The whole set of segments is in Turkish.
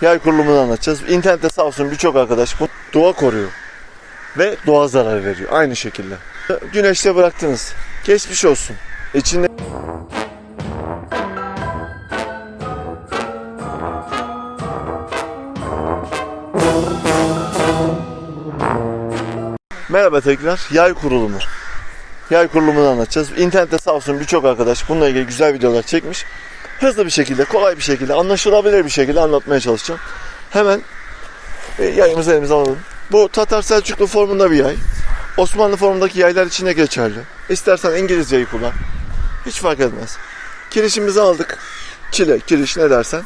yay kurulumunu anlatacağız. İnternette sağ olsun birçok arkadaş bu doğa koruyor. Ve doğa zarar veriyor. Aynı şekilde. Güneşte bıraktınız. Geçmiş olsun. İçinde Merhaba tekrar. Yay kurulumu. Yay kurulumunu anlatacağız. İnternette sağ olsun birçok arkadaş bununla ilgili güzel videolar çekmiş. Hızlı bir şekilde, kolay bir şekilde, anlaşılabilir bir şekilde anlatmaya çalışacağım. Hemen e, yayımızı elimize alalım. Bu Tatar Selçuklu formunda bir yay. Osmanlı formundaki yaylar için de geçerli. İstersen İngilizceyi kullan. Hiç fark etmez. Kirişimizi aldık. Çile, kiriş ne dersen.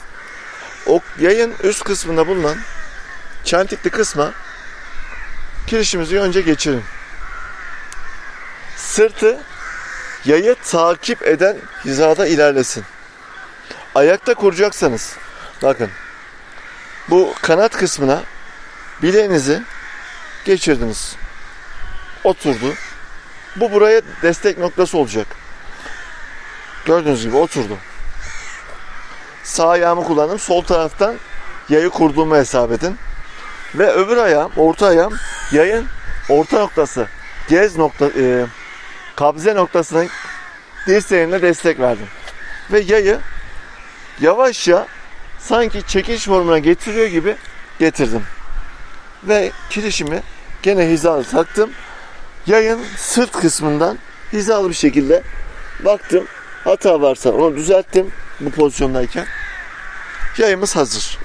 O yayın üst kısmında bulunan çentikli kısma kirişimizi önce geçirin. Sırtı yayı takip eden hizada ilerlesin. Ayakta kuracaksanız bakın bu kanat kısmına bileğinizi geçirdiniz. Oturdu. Bu buraya destek noktası olacak. Gördüğünüz gibi oturdu. Sağ ayağımı kullandım. Sol taraftan yayı kurduğumu hesap edin. Ve öbür ayağım, orta ayağım yayın orta noktası. Gez nokta, e, kabze noktasının dirseğine destek verdim. Ve yayı yavaşça sanki çekiş formuna getiriyor gibi getirdim. Ve kirişimi gene hizalı taktım. Yayın sırt kısmından hizalı bir şekilde baktım. Hata varsa onu düzelttim bu pozisyondayken. Yayımız hazır.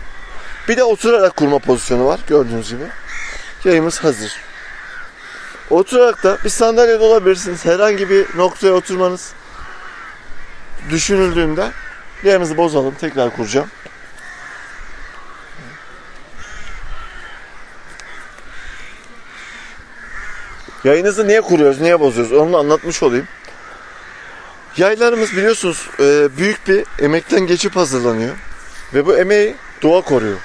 Bir de oturarak kurma pozisyonu var gördüğünüz gibi. Yayımız hazır. Oturarak da bir sandalyede olabilirsiniz. Herhangi bir noktaya oturmanız düşünüldüğünde yayımızı bozalım. Tekrar kuracağım. Yayınızı niye kuruyoruz, niye bozuyoruz onu anlatmış olayım. Yaylarımız biliyorsunuz e, büyük bir emekten geçip hazırlanıyor. Ve bu emeği doğa koruyor.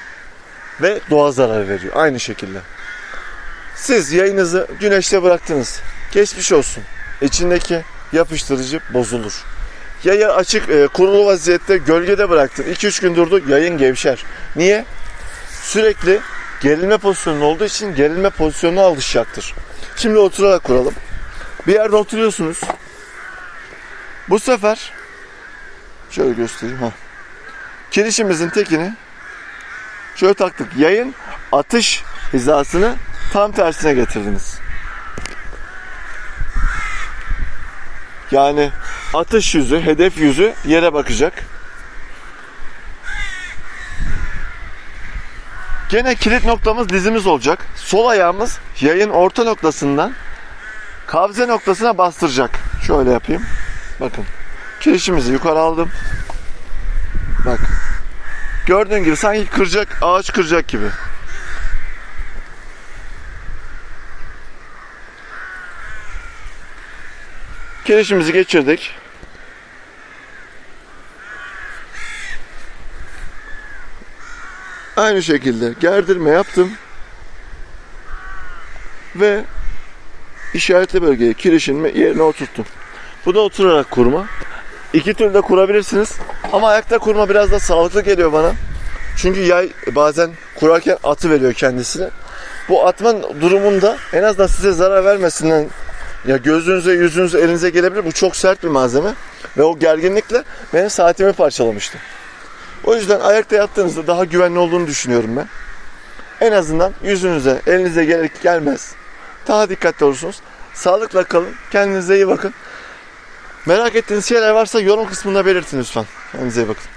Ve doğa zarar veriyor. Aynı şekilde. Siz yayınızı güneşte bıraktınız. Geçmiş olsun. İçindeki yapıştırıcı bozulur. Yayı açık e, kurulu vaziyette gölgede bıraktın. 2-3 gün durdu yayın gevşer. Niye? Sürekli gerilme pozisyonu olduğu için gerilme pozisyonuna alışacaktır. Şimdi oturarak kuralım. Bir yerde oturuyorsunuz. Bu sefer şöyle göstereyim ha. Kirişimizin tekini şöyle taktık. Yayın atış hizasını tam tersine getirdiniz. Yani atış yüzü, hedef yüzü yere bakacak. Gene kilit noktamız dizimiz olacak. Sol ayağımız yayın orta noktasından kabze noktasına bastıracak. Şöyle yapayım. Bakın. Kirişimizi yukarı aldım. Bak. Gördüğün gibi sanki kıracak, ağaç kıracak gibi. Kirişimizi geçirdik. Aynı şekilde gerdirme yaptım. Ve işaretli bölgeye kirişin yerine oturttum. Bu da oturarak kurma. İki türlü de kurabilirsiniz. Ama ayakta kurma biraz da sağlıklı geliyor bana. Çünkü yay bazen kurarken atı veriyor kendisine. Bu atman durumunda en azından size zarar vermesinden ya gözünüze, yüzünüze, elinize gelebilir. Bu çok sert bir malzeme. Ve o gerginlikle benim saatimi parçalamıştı. O yüzden ayakta yattığınızda daha güvenli olduğunu düşünüyorum ben. En azından yüzünüze, elinize gerek gelmez. Daha dikkatli olursunuz. Sağlıkla kalın. Kendinize iyi bakın. Merak ettiğiniz şeyler varsa yorum kısmında belirtin lütfen. Kendinize iyi bakın.